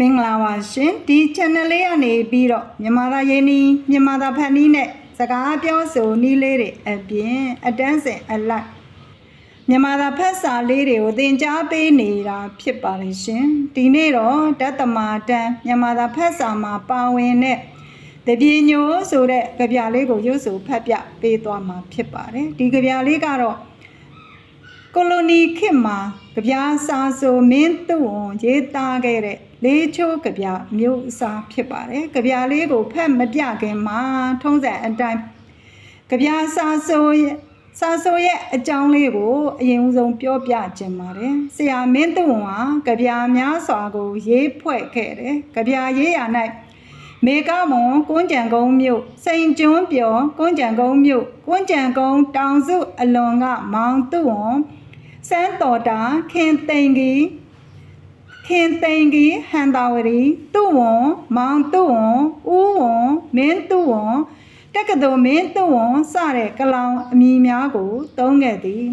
မင်္ဂလာပါရှင်ဒီ channel လေးကနေပြီးတော့မြန်မာသားရင်းနှီးမြန်မာသားဖန်နီးနဲ့စကားပြောဆိုနည်းလေးတွေအပြင်အတန်းစင်အလိုက်မြန်မာသားဖတ်စာလေးတွေကိုသင်ကြားပေးနေတာဖြစ်ပါလိမ့်ရှင်ဒီနေ့တော့ဓတ္တမာတန်းမြန်မာသားဖတ်စာမှာပါဝင်တဲ့တပြေညိုဆိုတဲ့ကြပြလေးကိုရုပ်စုဖတ်ပြပေးသွားမှာဖြစ်ပါတယ်ဒီကြပြလေးကတော့ ကိုလိုနီခေတ်မှာကြပြားစာဆိုမင်းသူ့ဝန်ရေးသားခဲ့တဲ့လေးချိုးကြပြားမျိုးအစားဖြစ်ပါတယ်ကြပြားလေးကိုဖတ်မပြခင်မှာထုံးစံအတိုင်းကြပြားစာဆိုရဲ့စာဆိုရဲ့အကြောင်းလေးကိုအရင်ဦးဆုံးပြောပြခြင်းပါတယ်ဆရာမင်းသူ့ဝန်ကကြပြားများစွာကိုရေးဖွဲ့ခဲ့တယ်ကြပြားရေးရ၌မေကမွန်ကွန်းကြံကုန်းမြို့စိန်ကျွန်းပြော်ကွန်းကြံကုန်းမြို့ကွန်းကြံကုန်းတောင်စုအလွန်ကမောင်သူ့ဝန် စန်းတော်တာခင်သိင်ကြီးခင်သိင်ကြီးဟန်တာဝရီသူ့ဝန်မောင်သူ့ဝန်ဦးဝန်မင်းသူ့ဝန်တက္ကသိုလ်မင်းသူ့ဝန်စတဲ့ကလောင်အမည်များကို သုံးခဲ့သည်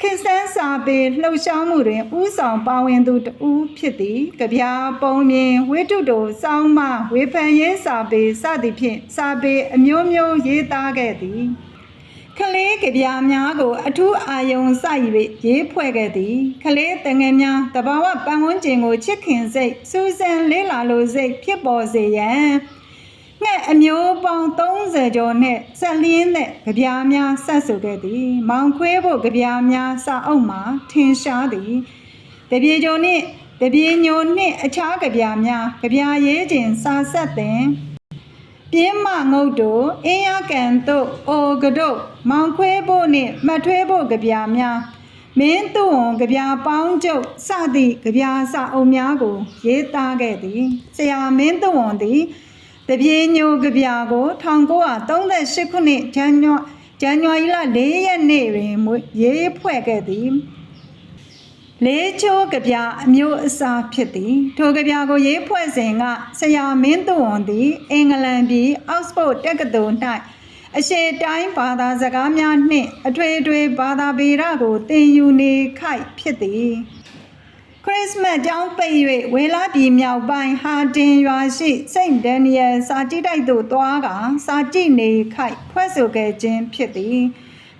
ခင်စန်းစာပေလှုပ်ရှားမှုတွင်ဥဆောင်ပါဝင်သူတဦးဖြစ်သည်ကြပြာပုံမြင်ဝိတုတိုစောင်းမဝေဖန်ရေးစာပေစသည်ဖြင့်စာပေအမျိုးမျိုးရေးသားခဲ့သည် ကလေးကြပြားများကို အထူးအာယုံစိုက်၍ရေးဖွဲ့ခဲ့သည်ကလေးတငယ်များတဘာဝပတ်ဝန်းကျင်ကိုချစ်ခင်စိတ်စူးစမ်းလေးလာလိုစိတ်ဖြစ်ပေါ်စေရန်ငှက်အမျိုးပေါင်း30ကျော်နှင့်ဆက်လင်းတဲ့ကြပြားများဆက်ဆိုခဲ့သည် မောင်ခွေးဖို့ကြပြားများစာအုပ်မှာထင်ရှားသည်တပြေကျော်နှင့်တပြေညိုနှင့်အခြားကြပြားများကြပြားရေးခြင်းစာဆက်သည် ပြင်းမငုတ်တို့အင်းရကန်တို့အိုကတို့မောင်ခွဲဖို့နှင့်မှတ်ထွဲဖို့ကြပြာများမင်းသူ့ဝန်ကြပြာပေါင်းကျုပ်စသည့်ကြပြာစာအုပ်များကို ရေးသားခဲ့သည်ဆရာမင်းသူ့ဝန်သည်တပြေညိုကြပြာကို1938ခုနှစ်ဇန်နဝါဇန်နဝါရီလ4ရက်နေ့တွင်မွေးရေးဖွဲ့ခဲ့သည် လေးချိုးကြပြအမျိုးအစားဖြစ်သည်ထိုကြပြကိုရေးဖွဲ့စဉ်ကဆရာမင်းသူဝန်သည် အင်္ဂလန်ပြည်အောက်စဖို့တက္ကသိုလ်၌အရှေ့တိုင်းဘာသာစကားများနှင့် အထွေထွေဘာသာပေရကိုသင်ယူနေခိုက်ဖြစ်သည်ခရစ်စမတ်ကျောင်းပိတ်၍ဝေလာပြည်မြောက်ပိုင်းဟာတင်ရွာရှိစိန့်ဒန်နီယယ်စာကြည့်တိုက်သို့သွားကစာကြည့်နေခိုက်ဖွဲ့ဆိုခဲ့ခြင်းဖြစ်သည်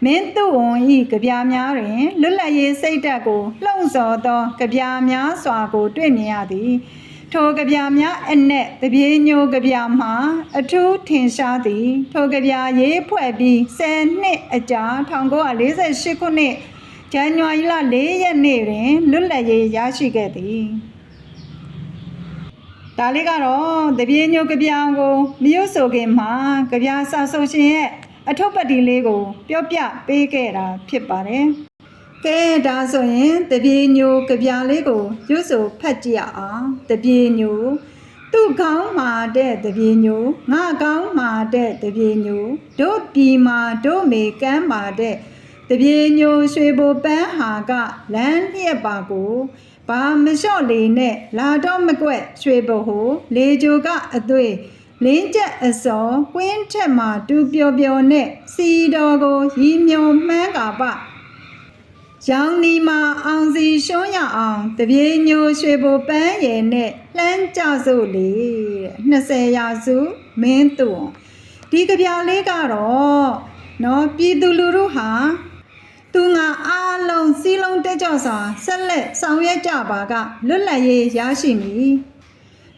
မင်းသူဝန်ဤကြပြားများတွင်လွတ်လပ်ရေးစိတ်ဓာတ်ကိုလှုံ့ဆော်သောကြပြားများစွာကို တွေ့မြင်ရသည်ထိုကြပြားများအနက်တပြေညိုကြပြားမှာ အထူးထင်ရှားသည် ထိုကြပြားရေးဖွဲ့ပြီး10နှစ်အကြာ1948ခုနှစ်ဇန်နဝါရီလ4ရက်နေ့တွင်လွတ်လပ်ရေးရရှိခဲ့သည်ဒါလေးကတော့တပြေညိုကြပြားကိုမရွတ်ဆိုခင်မှာကြပြားစာဆိုရှင်ရဲ့ အထုပ်ပတ်တီလေးကို ပြောပြပေးခဲ့တာဖြစ်ပါတယ်။ကဲဒါဆိုရင်တပြေညိုကြပြားလေးကိုရွတ်ဆိုဖတ်ကြည့်ရအောင်တပြေညိုသူ့ကောင်းမာတဲ့တပြေညိုငါကောင်းမာတဲ့တပြေညိုတို့ပြည်မှာတို့မေကမ်းမာတဲ့တပြေညိုရွှေဘိုပန်းဟာကလမ်းလျက်ပါကိုဘာမလျှော့လေနဲ့လာတော့မကွက်ရွှေဘဟိုလေဂျိုကအသွေး လင်းချက်အစောကွင်းထက်မှာတူပျော်ပျော်နဲ့စီတော်ကိုရီမျောမှန်းကာပရောင်နီမှာအောင်စီရှုံးရအောင်တပြေညိုရွှေဘိုပန်းရည်နဲ့လှမ်းကြစို့လေတဲ့20ရာစုမင်းသူံဒီကြပြလေးကတော့နော်ပြည်သူလူထုဟာသူငါအားလုံးစီးလုံးတက်ကြွစွာဆက်လက်ဆောင်ရွက်ကြပါကလွတ်လပ်ရေးရရှိမည်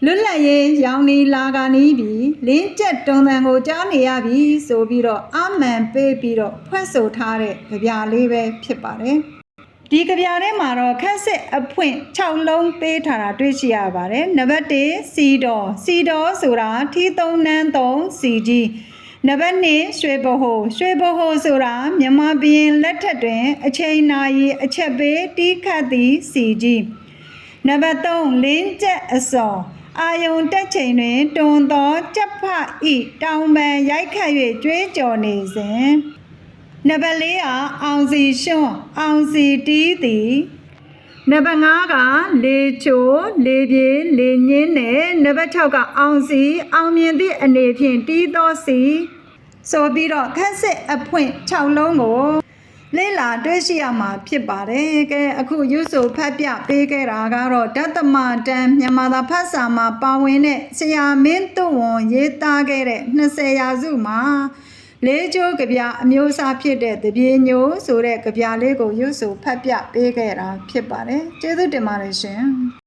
လွတ်လပ်ရေးရောင်နီလာကနီးပြီးလင်းကျက်တုံတန်ကိုကြားနေရပြီဆိုပြီးတော့အမှန်ပေးပြီးတော့ဖွဲ့ဆိုထားတဲ့ကြပြလေးပဲဖြစ်ပါတယ်ဒီကြပြထဲမှာတော့ခက်စစ်အဖွင့်6လုံးပေးထားတာတွေ့ရှိရပါတယ်နံပါတ်1စီတော်စီတော်ဆိုတာထီးသုံးနန်းသုံးစီကြီးနံပါတ်2ရွှေဘဟိုရွှေဘဟိုဆိုတာမြန်မာပြည်လက်ထက်တွင် အချိန်နာရီအချက်ပေးတီးခတ်သည့်စီကြီးနံပါတ်3လင်းကျက်အစော အာယုံတက်ချိန်တွင်တွန်သောကြက်ဖဤတောင်ပံရိုက်ခတ်၍ကြွေးကြော်နေစဉ်နံပါတ်၄ကအောင်စီရှွန်းအောင်စီတီးသည်နံပါတ်5ကလေချိုလေပြေလေညင်းနဲ့နံပါတ်6ကအောင်စီအောင်မြင်သည့်အနေဖြင့်တီးသောစီဆိုပြီးတော့ခက်စစ်အဖွင့်6လုံးကို လေးလာတွေ့ရှိရမှာဖြစ်ပါတယ်ကဲအခုရွတ်ဆိုဖတ်ပြပေးခဲ့တာကတော့ဓတ္တမတန်မြန်မာသာဖတ်စာမှာပါဝင်တဲ့ဆရာမင်းတုဝန်ရေးသားခဲ့တဲ့20ရာစုမှာလေးကျိုးကြပြအမျိုးအစားဖြစ်တဲ့တပြေညိုဆိုတဲ့ကြပြလေးကိုရွတ်ဆိုဖတ်ပြပေးခဲ့တာဖြစ်ပါတယ်ကျေးဇူးတင်ပါတယ်ရှင်